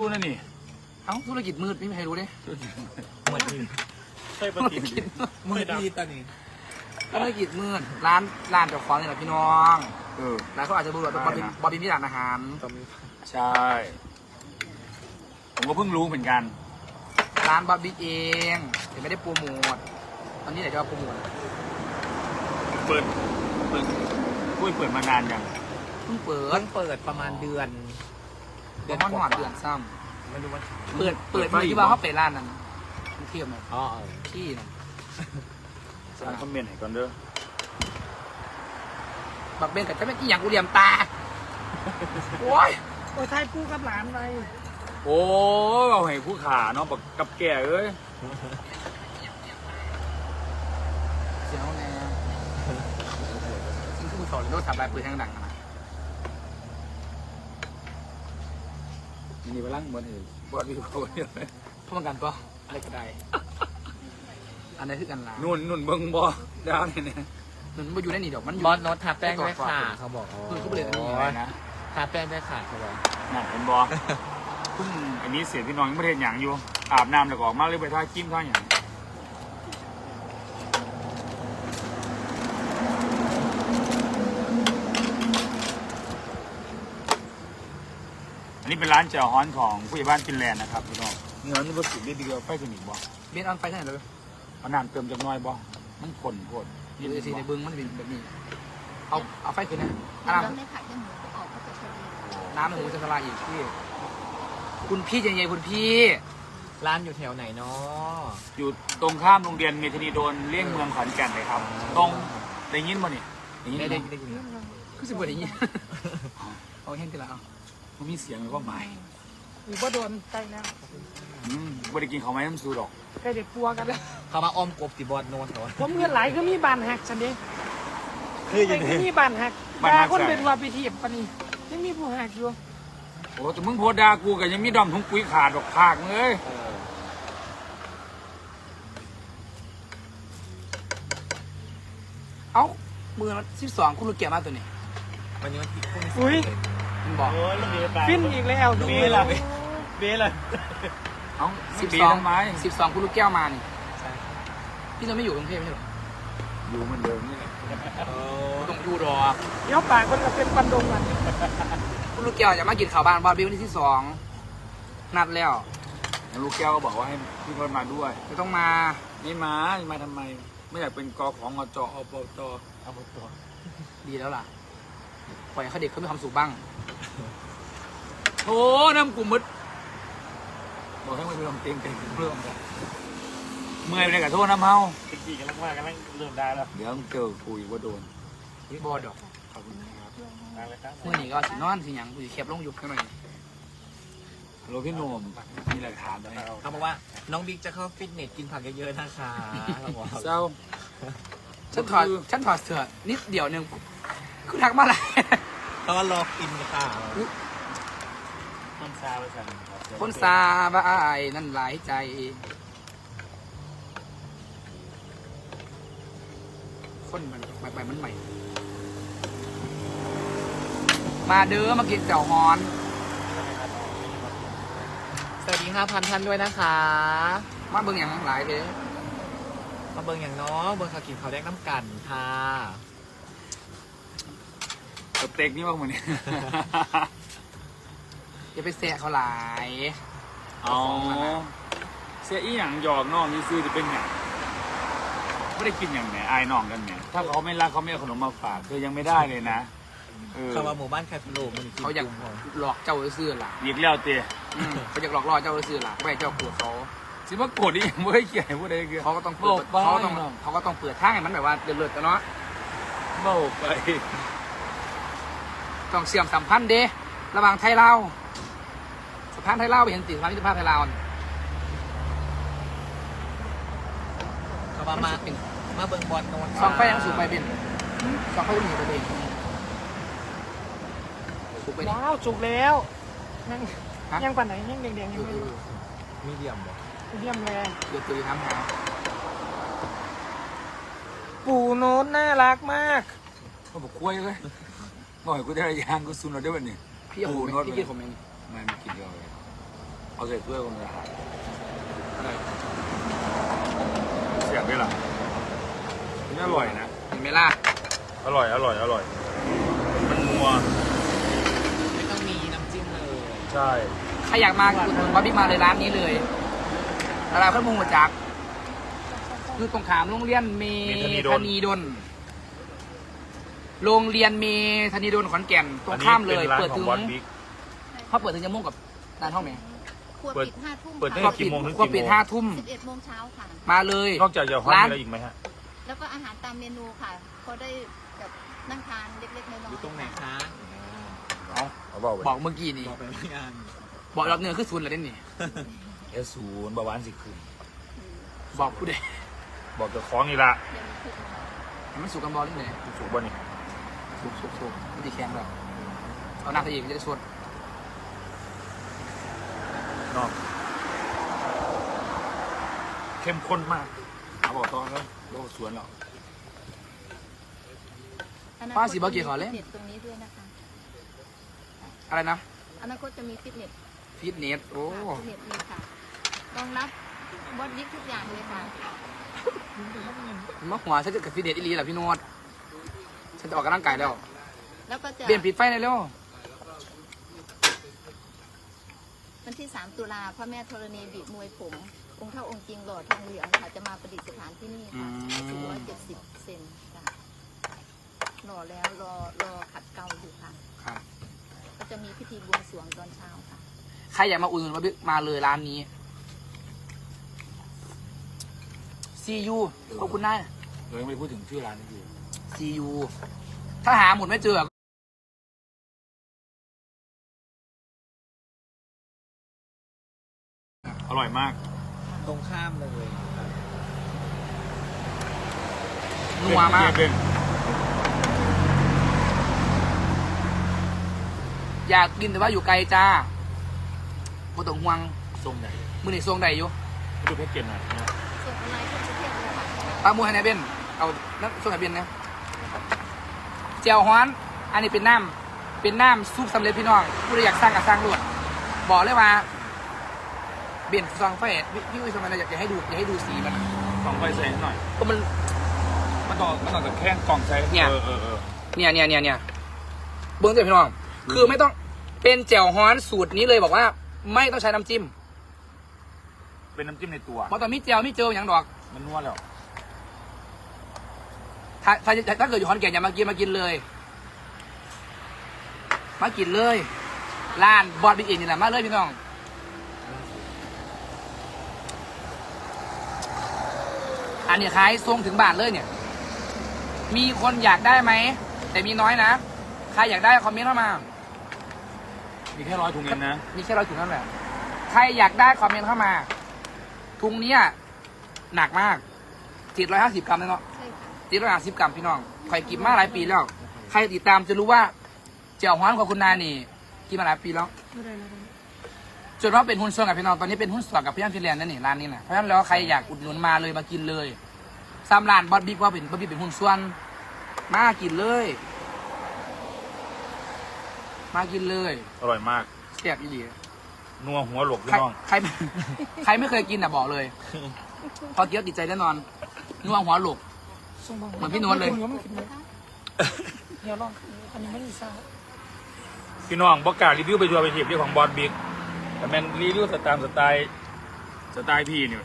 รู้นะนี่เอ้าธุรกิจมืดไม่มีใครรู้เด้เหมือนที่ใช่ปะติมือดีตอนนี้ธุรกิจมืดร้านร้านเจ้าของนี่แหละพี่น้องเออหลายคนอาจจะรู้ว่าบอบบี้บอบบี้มีร้านอาหารใช่ ผมก็เพิ่งรู้เหมือนกัน ร้านบอบบี้เองแต่ไม่ได้โปรโมทตอนนี้ไหนจะมาโปรโมทเปิดเปิดพูดเปิดมานานยังเพิ่งเปิดเพิ่งเปิดประมาณเดือน เดือนหอดเดือนซ้ไม่รู้ว่าำเปิดเปิดมือที่ว่าเขาไปร้านนั้นเทียมเลยอ๋อเออขี้นั่นอ่านคอมเมนต์ให้ก่อนเด้อบักเบนกับเจ้าแม่กี้อย่างกูเหลี่ยมตาโอ้ยโอ้ยทายกูกับหลานไปโอ้เอาให้ผู้ขาเนาะบักกับแก่เอ้ยเสียวแน่ซึ่งผู้สอนโน้ตทำลายปืนทางดังนะ นี่ไปลั่งบนอื่นบอดวิวเขาเนี่ยเพราะมันกันก็อะไรก็ได้ อันนี้คือกันลานุ่นนุ่นเบิ้งบอดาวเนี่ยมันมาอยู่ในนี่ดอกมันอยู่บอสโน้ตทาแป้งด้วยค่ะเขาบอกเออเขาเปลี่ยนอันนี้อะไรนะทาแป้งด้วยค่ะเขาบอกน่ะเห็นบอเพิ่งอันนี้เสียพี่น้องยังไม่ได้เห็นอย่างอยู่อาบน้ำแล้วก็ออกมาเลยไปท่ากิ้มท่าอย่าง นนี้เป็นร้านเจ้าฮ้อนของผู้ใหญ่บ้านฟินแลนด์นะครับพี่น้องเงินนี่วัตถุดิบดีเดียวไฟสนิทบ่เบนออนไฟเท่าไหร่เลยเอาน้ำเติมจักหน้อยบ่มันขนโคตรอยู่ในสีในบึงมันเป็นแบบนี้ เอาเอาไฟขึ้นนะแล้อะวไม่ขายยังหมูก็ออกก็จะชดีน้ำหมูจะสลายอีกพี่ คุณพี่ใจเย็นคุณพี่ร้านอยู่แถวไหนเนาะอยู่ตรงข้ามโรงเรียนเมธานีโดนเลี่ยงเมืองขอนแก่นเลยครับ ตรงได้ยินบ่นี่ได้ยินได้บ่ได้ได้ยินคือสิบวันอย่างนี้เอาแห้งกันแล้ว มันมีเสียงแล้วก็หมายหรือว่าโดนใกล้แล้วอืมบ่ได้กินข้าวไม้น้ำซูดอกใกล้เด็กปัวกันแล้วเขามาอ้อมกบติบอสโน้ตเขาว่าผมเงินไหลายก็มีบานหักฉันเด้คือยังก็มีบานหักดาคนเป็นว่าไปเทียบปะนี่ยังมีผู้หักอยู่โอ้แต่มึงโพดดากูกับยังมีดอมทุงปุ๋ยขาดดอกภาคมึงเอ้ยเออเอ้ามือมันสิบสองคุณลูกเกียร์มาตัวนี้วันนี้วันที่พรุ่งนี้อุ้ย มันบอกฟินอีกแล้วดูเบ้ละเบ้ละเอ้าสิบปีสองทำไมสิบสองคุณลูกแก้วมานี่ใช่พี่จะไม่อยู่กรุงเทพไม่ใช่หรออยู่เหมือนเดิมนี่แหละเออไม่ต้องอยู่ดอกเดี๋ยวปากคนก็เป็นปันดงกันคุณลูกแก้วจะมากินข้าวบ้านบอลบิววันที่ที่สองนัดแล้วแล้วลูกแก้วก็บอกว่าให้พี่พลมาด้วยจะต้องมาไม่มาจะมาทำไม ไม่อยากเป็นกอของอจอปตเอาหมดตัวดีแล้วล่ะ ปล่อยให้เขาเด็กเขามีความสุขบ้างโอ้น้ำกูมึดบอกให้มันไปลองเต็งเต็งเรื่องกันเมื่อยไปเลยกับโทษน้ำเฮาตะกี้กำลังว่ากำลังเริ่มได้แล้วเดี๋ยวเจอคุยว่าโดนบอดอกขอบคุณครับได้เลยครับเมื่อนี้ก็สินอนสิหยังกูสิแคบลงยุบขึ้นหน่อยโรพี่โหนมมีหลักฐานไหมเขาบอกว่าน้องบิ๊กจะเข้าฟิตเนสกินผักเยอะๆนะคะเขาบอกเศร้าฉันถอดฉันถอดเสื้อนิดเดียวหนึง คือทักมาอะไรเขาว่ารอกินค่ะต้นซาไปสั่นคนซาบายนั่นหลายใจคนมันใหม่ๆมันใหม่ มาเด้อมากินเจ้าฮอน สวัสดีห้าพันท่านด้วยนะคะ มาเบิ่งอย่างหลายเด้อมาเบิ่งอย่างน้องเบิ่งเขากินเขาวแดกน้ำกันค่ะ สเต็กนี่ว่าเหมือนอย่าไปแสะเขาหลายอ๋อเสียอีหยังหยอกน้องนี่ซื้อจะเป็นไงไม่ได้กินอย่างไหนอายน้องกันเนี่ย ถ้าเขาไม่รักเขาไม่เอาขนมมาฝากเธอยังไม่ได้เลยนะ เออเขาว่าหมู่บ้านแคทโลกมันเขาอยากหลอกเจ้าซื่อๆล่ะหยิกแล้วเตี้ยอืมเขาอยากหลอกล่อเจ้าซื่อๆล่ะไม่ให้เจ้าโกรธเขา สิว่าโกรธอีหยังไม่ได้เกี่ยวพูดอะไรเกี่ยวเขาก็ต้องเปิดบอกไปเขาก็ต้องเขาก็ต้องเปิดทางให้มันแบบว่าเดือดๆกันเนาะ เบ้าไป ต้องเสื่อมสัมพันธ์เด้ระหว่างไทยลาวสะพานไทยลาวไปเห็นติดสะพานมิตรภาพไทยลาวนี่เขาว่ามาเป็นมาเบิ่งบอลโนนสองไฟยังสูบไปเป็นสองไฟยังสูบไปเป็นสูบไปนี่ว้าวจุกแล้วยังฮะยังปันไหนยังแดงๆเอยังอไม่เออมีเดียมบ่เยี่ยมเลยเดือดตื่นทำหาปู่โน้ตน่ารักมากเขาบอกคุยเลย บอกให้กูได้ระยางกูซุนเราได้วันนี้พี่เอาผมไหมพี่กินผมเองไม่ไม่กินเดียวเลยเอาใส่ถ้วยคนละอะไรเสียบด้วยล่ะนี่อร่อยนะ เห็นไหมล่ะ อร่อย อร่อย อร่อย มันนัว ไม่ต้องมีน้ำจิ้มเลย ใช่ ใครอยากมาอุดหนุนบอสบิ๊กมาเลยร้านนี้เลยร้านเพื่อนมุงหัวจักคือตรงขามโรงเรียนเมธานีดล โรงเรียนเมธานีดลขอนแก่นตรงข้ามเลยอันนี้เปิดนถึร้านของบอสบิ๊กเขาเปิดถึงจะมุ่งกับร้านห้องไหนครัวเปิดปิดห้าทุ่มเปิดตั้งก็แต่ปิดกี่โมงถึงก็กี่ปิดโมงห้าทุ่มสิบเอ็ดโมงเช้าค่ะ มาเลยนอกจากจะฮอตร้านมีอะไรอีกไหมฮะ แล้วก็อาหารตามเมนูค่ะพอได้แบบนั่งทานเล็กๆน้อยๆอยู่ตรงไหนคะเอาเอาบอกบอกเมื่อกี้นี่บอกไปไม่งานบอกรับเนื้อคือศูนย์เลยนี่เอศูนย์บาหวานสิคืนบอกผู้ใดบอกจะคล้องนี่ละยังมีพริกนะคะมันสุกกันบอลนี่เลยสูบบ่นี่ สุกสุกสุกไม่ดีแข็งแบบเอาหน้าตัวเองจะได้สดเนาะเข้มข้นมากเอาบอกตอนแล้วโลกสวนเราอนาคตป้าสีบอกกี่ขอเลยฟิตเนสตรงนี้ด้วยนะคะ อะไรนะ อนาคตจะมีฟิตเนสฟิตเนส โอ้ ค่ะฟิตเนสมีค่ะรองรับบอดบิ๊กทุกอย่างเลยค่ะเมื่อหัวฉันจะกับฟิตเนสอีหลีแหละพี่โนวด ฉันจะออกกำลังกายแล้ว แล้วก็จะเปลี่ยนปิดไฟเลยเร็ววันที่ 3 ตุลาพระแม่ธรณีบีบมวยผม องค์เท่าองค์จริงหล่อทองเหลืองค่ะจะมาประดิษฐานที่นี่ค่ะสูงร้อยเจ็ดสิบเซนค่ะหล่อแล้วรอรอขัดเกลาอยู่ค่ะ ครับ ก็จะมีพิธีบวงสรวงตอนเช้าค่ะ ใครอยากมาอุ่นนมาบิ๊กมาเลยร้านนี้ซียูขอบคุณนายเรายังไม่ได้พูดถึงชื่อร้านนี่คือซี ยูถ้าหาหมดไม่เจออร่อยมาก ตรงข้ามเลยครับนัวมากเป็นอยากกินแต่ว่าอยู่ไกลจ้าบ่ต้องห่วงทรงไหนมือในซวงใดอยู่ดูแพ็กเกจหน่อยนะส่วนออนไลน์ทั่วประเทศเลยค่ะปลาหมูไฮไนเบนเอาน้ำซุปไฮเบนนะเจียวฮ้อน อันนี้เป็นน้ำเป็นน้ำซุปสำเร็จพี่น้องผู้ใดอยากสร้างก็สร้างด้วยบอกเลยว่าเบียนซองไฟพี่พี่อุ้ยทำไมเราอยากจะให้ดูอยากให้ดูสีมันสองไฟใส่หน่อยก็มันมันต้องมันต้องกับแข้งกล่องใช้เนี่ยเออเออเออเนี่ยเนี่ยเนี่ยเนี่ยเบื้องต้นพี่น้อง คือไม่ต้องเป็นแจ่วฮ้อนสูตรนี้เลยบอกว่า ไม่ต้องใช้น้ำจิ้ม เป็นน้ำจิ้มในตัวเพราะตอนมีแจ่วมีเจออย่างดอก มันนวดแล้ว ถ้าถ้าถ้าเกิดอยู่ขอนแก่นอย่ามากินมากินเลย มากินเลยร้านบอดบิ๊กเอ็นนี่แหละมาเลยพี่น้องอันนี้ขายส่งถึงบ้านเลยเนี่ย มีคนอยากได้ไหม แต่มีน้อยนะ ใครอยากได้คอมเมนต์เข้ามา มีแค่ร้อยถุงเองนะ มีแค่ร้อยถุงนั่นแหละใครอยากได้คอมเมนต์เข้ามา ถุงเนี้ยหนักมากเจ็ดร้อยห้าสิบกรัมเลยเนาะ ใช่ค่ะเจ็ดร้อยห้าสิบกรัมพี่น้องใครกินมาหลายปีแล้ว ใครติดตามจะรู้ว่าเจียวฮ้อนของคุณนายนี่ กินมาหลายปีแล้วไม่ได้ไม่ได้จนว่าเป็นหุ้นส่วนกับพี่น้องตอนนี้เป็นหุ้นส่วนกับพี่อันฟินแลนด์นั่นนี่ร้านนี้นะเพราะฉะนั้นแล้วใครอยากอุดหนุนมาเลยมากินเลยซ้ำร้านบอสบิ๊กว่าเป็นบอสบิ๊กเป็นหุ้นส่วน มากินเลย มากินเลยอร่อยมากแซ่บอีดีนัวหัวหลกพี่ใครน้อง ใครใครไม่เคยกินอะบอกเลย พอเกี๊ยวติดใจแน่นอนนัวหัวหลกส่งบอก เหมือนพี่โน้ตเลยดี๋วมันขึ้นเลย เดี๋ยวลองอันนี้ไม่ได้ทราบพี่น้องบอกกล้ารีวิวไปทัวร์ไปเทียบเรื่องของบอสบิ๊กแต่แมนรีวิวสไตล์สไตล์สไตล์พี่นี่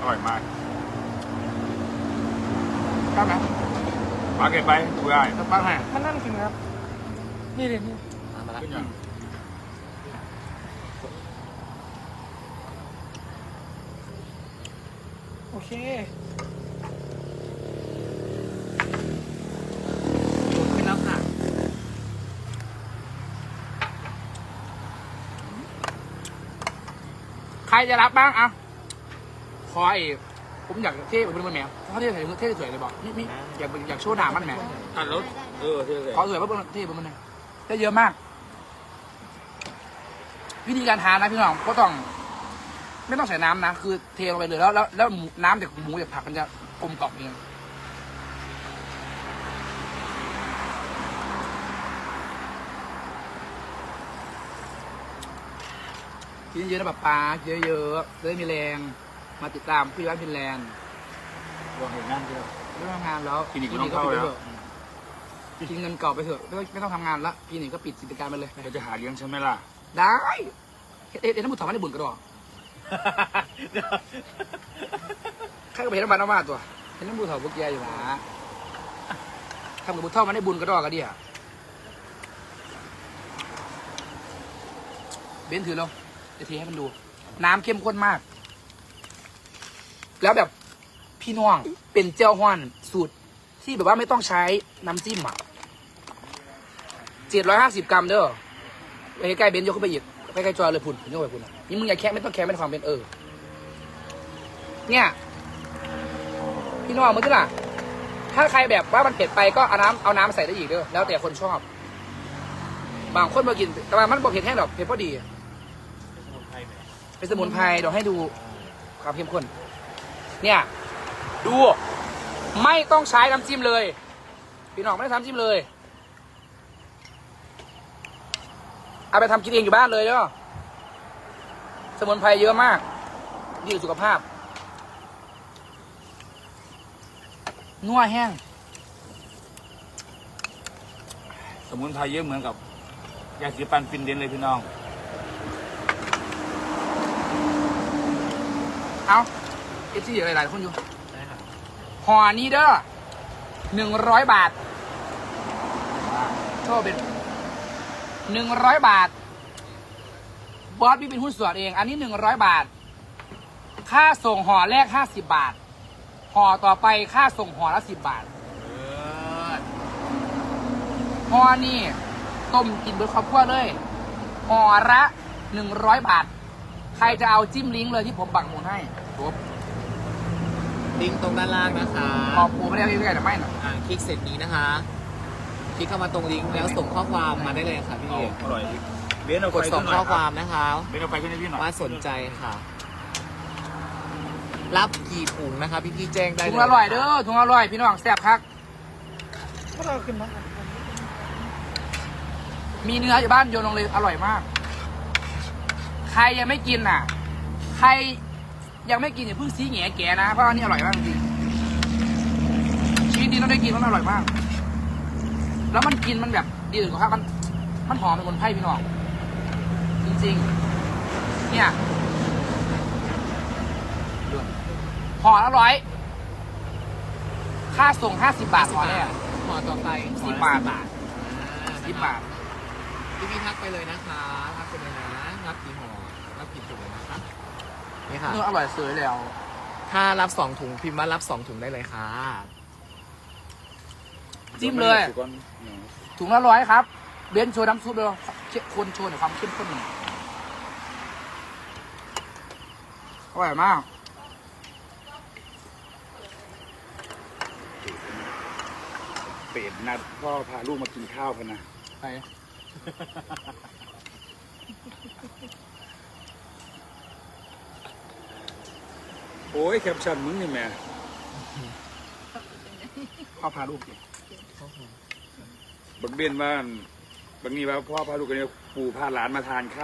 อร่อยมากกล้าไหมปาเก็บไปดูได้จะปังให้มันนั่นขึ้นครับ นี่เดี๋ยวนี้มามาละขึ้นยัง โอเคขึ้นแล้วค่ะ ใครจะรับบ้างอะขอไอ้ผมอยากเท่เป็นคนแหมเขาเท่สวยเท่สวยเลยบอกนี่นี่อยากอยากโชว์หนามันแหมอะแล้วเออเท่เลยขอสวยเพราะเป็นเท่เป็นมันได้เยอะมาก วิธีการทานนะพี่น้องก็ต้อง ไม่ต้องใส่น้ำนะ คือเทลงไปเลยแล้ว แล้วแล้วน้ำจากหมูจากผักมันจะกลมกล่อมเองกินเยอะๆนบป๊าป๊าเยอะๆจะได้มีแรง มาติดตามพี่ร้านพินแลนด์รวมเห็นนั่นเยอะวเรื่องงานแล้วคลินิกก็ต้องเข้าแล้ว กินเงินเก่าไปเถอะไม่ต้องไม่ต้องทำงานละคลินิกก็ปิดกิจการไปเลยเราจะหาเลี้ยงใช่ไหมล่ะ ได้เอ๊ะเอ็ดน้ำบุตรสามารถได้บุญกระดอ ข้าก็ไปเห็นน้ำบานน้ำบานตัว เห็นน้ำบุตรถามพวกแกอยู่หละทำกับบุเท่ามันได้บุญกระดอกกระเดียเบนถือล้วจะเทให้มันดู น้ำเข้มข้นมาก แล้วแบบพี่น้องเป็นเจ้าฮ้อนสูตร ที่แบบว่าไม่ต้องใช้น้ำจิ้มอะเจ็ดร้อยห้าสิบกรัมเด้อไปใกล้เบนยกขึ้นไปอีก ไปใกล้ๆจอเลยพุ่นยกไปพุ่นอะนี่มึงอย่าแค่ไม่ต้องแค่ไม่ต้องฟังเบนเออ เนี่ย พี่น้องมึงที่ล่ะ ถ้าใครแบบว่ามันเผ็ดไปก็เอาน้ำเอาน้ำใส่ได้อีกเด้อแล้วแต่คนชอบ บางคนมากิน แต่ว่ามันบอกเผ็ดแห้งหรอกเผ็ดพอดีเป็นสมุนไพรเดี๋ยวให้ดูความเข้มข้น เนี่ย ดู ไม่ต้องใช้น้ำจิ้มเลย พี่น้องไม่ได้ทำจิ้มเลย เอาไปทำกินเองอยู่บ้านเลยเนาะสมุนไพรเยอะมากดีต่อสุขภาพ นัวแห้ง สมุนไพรเยอะเหมือนกับยาสีฟันฟินเดนเลยพี่น้อง เอาเอฟซีหลายๆคนอยู่ห่อนี้เด้อหนึ่งร้อยบาทโทษเป็น หนึ่งร้อยบาท บอสพี่เป็นหุ้นส่วนเอง อันนี้หนึ่งร้อยบาท ค่าส่งห่อแรกห้าสิบบาท ห่อต่อไปค่าส่งห่อละสิบบาทห่อนี่ต้มกินเบนครอบครัวเลยห่อละหนึ่งร้อยบาท ใครจะเอาจิ้มลิงก์เลยที่ผมปักหมุนให้จบลิงก์ตรงด้านล่างนะคะขอบผมไม่ได้เอาใกล้ๆแต่ไม่นะอ่าคลิกเสร็จนี้นะคะ คลิกเข้ามาตรงลิงก์แล้วส่งข้อความมาได้เลยค่ะพี่เอาอร่อยเบนเอากไฟดส่ขึ้งนหน่ข้ออยคครับวามนะคะเบนเอาไฟขึ้นให้พี่หน่อยว่าสนใจค่ะ รับกี่ถุงนะคะพี่พี่ๆแจ้งได้ถุงอร่อยเด้อถุงอร่อยพี่น้องแซ่บคักก็เราขึ้นมามีเนื้ออยู่บ้านโยนลงเลยอร่อยมาก ใครยังไม่กินอะ ใครยังไม่กินอย่าเพิ่งซีแง่แก่นะเพราะอันนี้อร่อยมากจริงชีวิตนี้ต้องได้กินเพราะมันอร่อยมาก แล้วมันกินมันแบบดีถึงครับมัน มันหอมเป็นคนไพ่พี่น้องจริงๆ เนี่ยดูห่อละร้อย ค่าส่งห้าสิบบาทห่อแรกห่อต่อไปสิบบาทอ่าสิบบาทพี่พี่ๆทักไปเลยนะคะทักไปเลยนะรับกี่ห่อรับกี่ถุงนะคะนี่ค่ะเนื้ออร่อยเสยแล้ว ถ้ารับสองถุงพิมพ์ว่ารับสองถุงได้เลยค่ะ จิ้มเลย ถุงละร้อยครับ เบนซ์โชว์น้ำซุปเลยคนโชว์หน่อยความเข้มข้นหน่อยอร่อยมาก เป็ดนัดพ่อพาลูกมากินข้าวกันนะไปโอ้ยแคปชั่นมึงนี่แหม่พ่อพาลูก บักเบนว่าบักนี้ว่าพ่อพาลูกกันเนี่ยปู่พาหลานมาทานข้าว